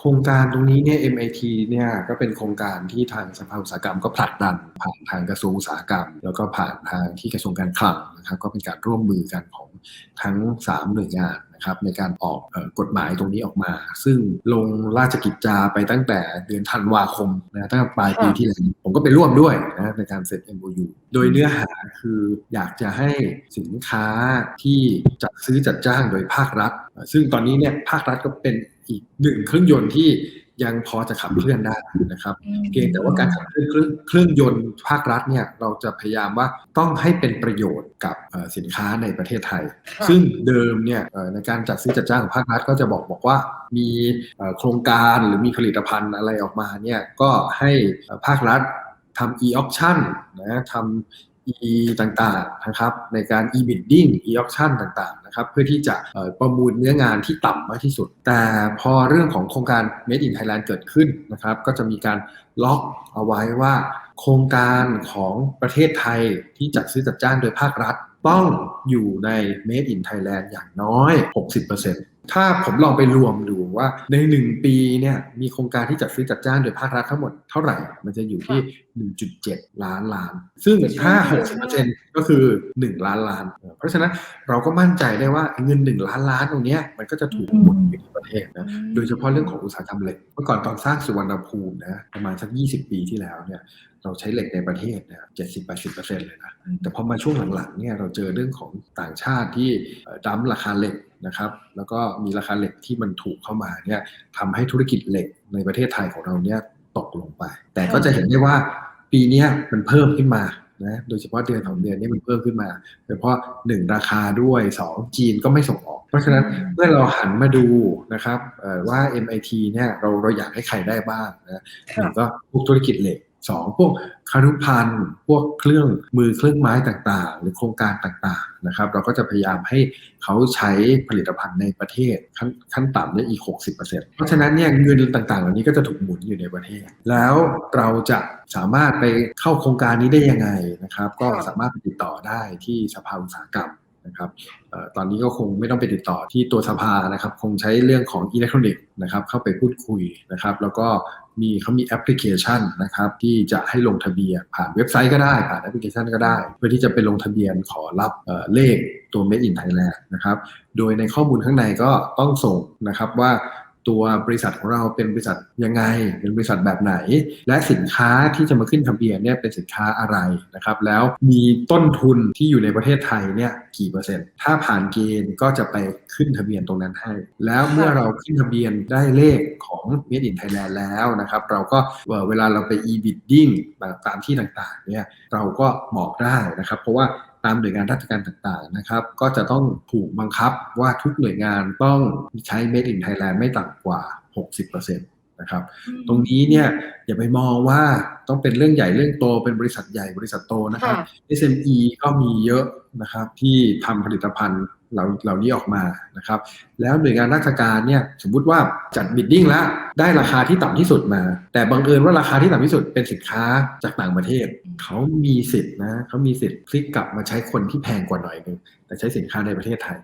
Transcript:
โครงการตรงนี้เนี่ย MIT เนี่ยก็เป็นโครงการที่ทางสภาอุตสาหกรรมก็ผลักดันผ่านทางกระทรวงอุตสาหกรรม แล้วก็ผ่านทางที่กระทรวงการคลังนะครับก็เป็นการร่วมมือกันของทั้ง 3 หน่วยงานนะครับในการออกกฎหมายตรงนี้ออกมา ซึ่งลงราชกิจจาไปตั้งแต่เดือนธันวาคมนะตั้งแต่ปลายปีที่แล้วผมก็ไปร่วมด้วยนะในการเซ็น MOU โดยเนื้อหาคืออยากจะให้สินค้าที่จัดซื้อจัดจ้างโดยภาครัฐ ซึ่งตอนนี้เนี่ยภาครัฐก็เป็น อีกหนึ่งเครื่องยนต์ที่ยังพอจะขับเคลื่อนได้นะครับ เพียงแต่ว่าการขับเคลื่อนเครื่องเครื่องยนต์ภาครัฐเนี่ยเราจะพยายามว่าต้องให้เป็นประโยชน์กับเอ่อสินค้าในประเทศไทยค่ะซึ่งเดิมเนี่ยเอ่อในการจัดซื้อจัดจ้างของภาครัฐก็จะบอกบอกว่ามีเอ่อโครงการหรือมีผลิตภัณฑ์อะไรออกมาเนี่ยก็ให้เอ่อภาครัฐทำ e-auction นะทำ e ต่างๆนะครับในการ e-bidding e-auction ต่างๆนะครับเพื่อที่จะประมูลเนื้องานที่ต่ำมากที่สุด แต่พอเรื่องของโครงการ Made in Thailand เกิดขึ้นนะครับก็จะมีการล็อกเอาไว้ว่า โครงการของประเทศไทยที่จัดซื้อจัดจ้างโดยภาครัฐ ต้องอยู่ใน Made in Thailand อย่างน้อย 60%ถ้าผมลองไปรวมด ว่าใน 1 ปีเนี่ยมีโครงการที่จัดซื้อจัดจ้างโดยภาครัฐทั้งหมดเท่าไหร่ มันจะอยู่ที่ 1.7 ล้านล้าน ซึ่งถ้า 60%ก็คือ 1 ล้านล้าน เพราะฉะนั้นเราก็มั่นใจได้ว่าเงิน 1 ล้านล้านตรงเนี้ยมันก็จะถูกหมุนอยู่ในประเทศนะโดยเฉพาะเรื่องของอุตสาหกรรมเหล็กเมื่อก่อนตอนสร้างสุวรรณภูมินะประมาณสัก 20 ปีที่แล้วเนี่ย เราใช้เหล็กในประเทศเนี่ย70-80%เลยนะ แต่พอมาช่วงหลังๆเนี่ยเราเจอเรื่องของต่างชาติที่เอ่อดั้มราคาเหล็กนะครับ แล้วก็มีราคาเหล็กที่มันถูกเข้ามาเนี่ยทำให้ธุรกิจเหล็กในประเทศไทยของเราเนี่ยตกลงไป แต่ก็จะเห็นได้ว่าปีเนี้ยมันเพิ่มขึ้นมานะโดยเฉพาะเดือนของเดือนนี้มันเพิ่มขึ้นมาโดยเฉพาะหนึ่งราคาด้วยสองจีนก็ไม่ส่งออก เพราะฉะนั้นเมื่อเราหันมาดูนะครับเอ่อว่า MIT เนี่ยเราเราอยากให้ใครได้บ้างนะหนึ่งก็พวกธุรกิจเหล็ก สองพวกคารุพันธ์พวกเครื่องมือเครื่องไม้ต่างๆ หรือโครงการต่างๆนะครับ เราก็จะพยายามให้เขาใช้ผลิตภัณฑ์ในประเทศขั้นขั้นต่ำเนี่ยอีก 60%เพราะฉะนั้นเนี่ยเงินต่างๆ เหล่านี้ก็จะถูกหมุนอยู่ในประเทศ แล้วเราจะสามารถไปเข้าโครงการนี้ได้ยังไงนะครับ ก็สามารถไปติดต่อได้ที่สภาอุตสาหกรรม นะครับออตอนนี้ก็คงไม่ต้องไปติดต่อที่ตัวสภานะครับ คงใช้เรื่องของอิเล็กทรอนิกส์นะครับเข้าไปพูดคุยนะครับ แล้วก็มีเขามีแอปพลิเคชันนะครับที่จะให้ลงทะเบียน ผ่านเว็บไซต์ก็ได้ ผ่านแอปพลิเคชันก็ได้ เพื่อที่จะไปลงทะเบียนขอรับเเลขตัว Made in Thailand นะครับ โดยในข้อมูลข้างในก็ต้องส่งนะครับว่า ตัวบริษัทของเราเป็นบริษัทยังไง เป็นบริษัทแบบไหน และสินค้าที่จะมาขึ้นทะเบียนเนี่ยเป็นสินค้าอะไรนะครับ แล้วมีต้นทุนที่อยู่ในประเทศไทยเนี่ยกี่เปอร์เซ็นต์ ถ้าผ่านเกณฑ์ก็จะไปขึ้นทะเบียนตรงนั้นให้ แล้วเมื่อเราขึ้นทะเบียนได้เลขของ Made in Thailand แล้วนะครับ เราก็เวลาเราไป e-bidding ตามที่ต่างๆเนี่ยเราก็บอกได้นะครับ เพราะว่า ตามหน่วยงานราชการต่างๆนะครับ ก็จะต้องถูกบังคับว่าทุกหน่วยงานต้องใช้ Made in Thailand ไม่ต่ำกว่า 60% นะครับ ตรงนี้เนี่ยอย่าไปมองว่าต้องเป็นเรื่องใหญ่เรื่องโตเป็นบริษัทใหญ่บริษัทโตนะครับค่ะ SME ก็มีเยอะนะครับที่ทำผลิตภัณฑ์เหล่าเหล่านี้ออกมานะครับ แล้วหน่วยงานราชการเนี่ยสมมุติว่าจัดบิดดิ้งแล้วได้ราคาที่ต่ำที่สุดมา แต่บังเอิญว่าราคาที่ต่ำที่สุดเป็นสินค้าจากต่างประเทศ เขามีสิทธิ์นะเขามีสิทธิ์พลิกกลับมาใช้คนที่แพงกว่าหน่อยหนึงแต่ใช้สินค้าในประเทศไทย